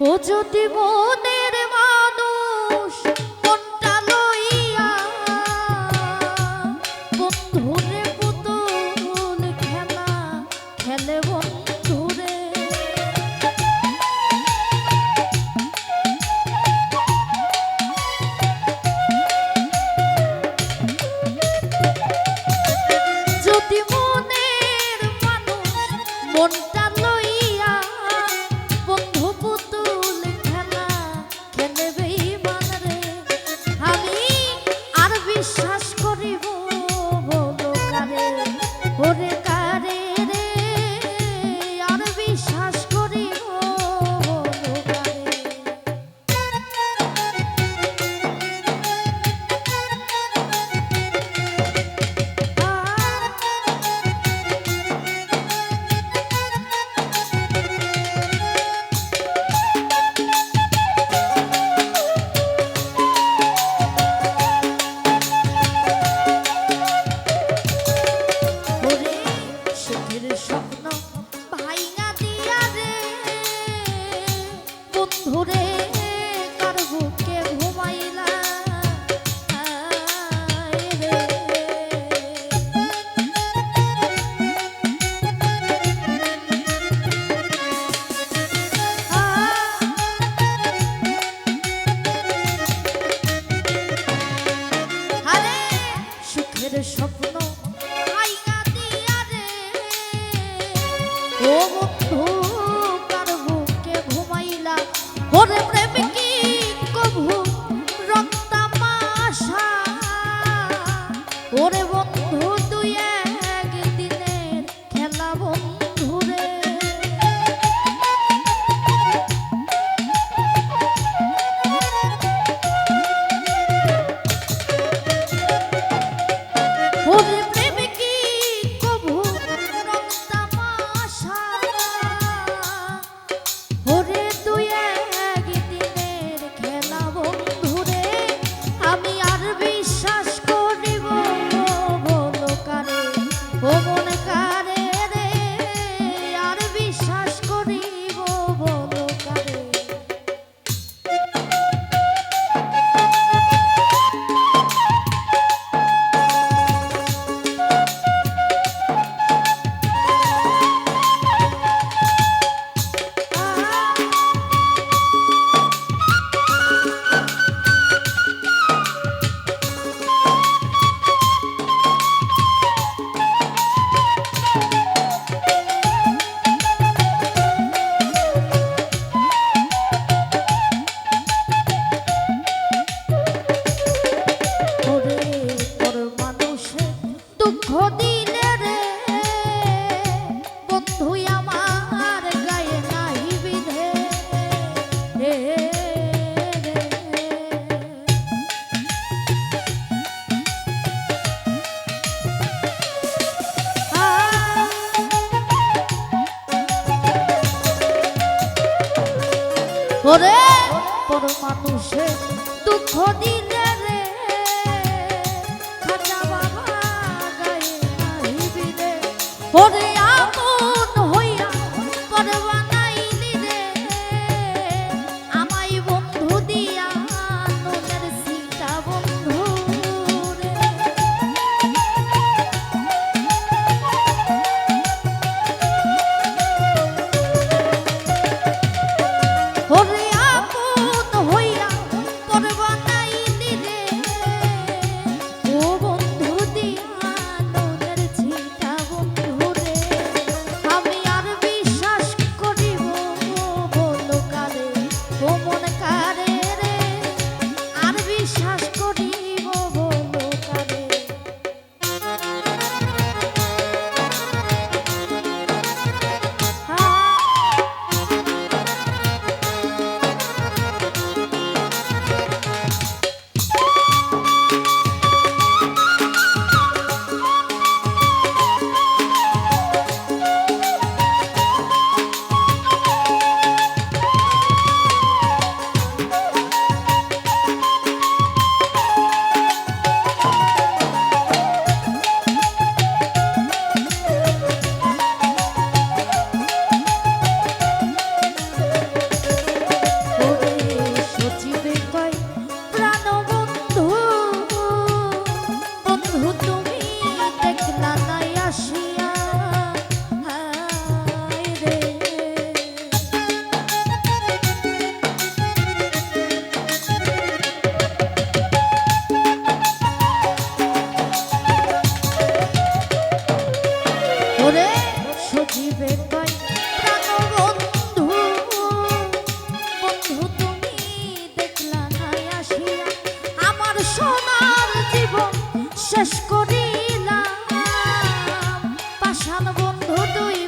ও যদি মনের ধরে ওরে পর মানুষের দুঃখ দিলে সজীবে কয় বন্ধু তুমি দেখলা না আসিয়া আমার সোনার শেষ করিলাম। পাশান বন্ধু তুই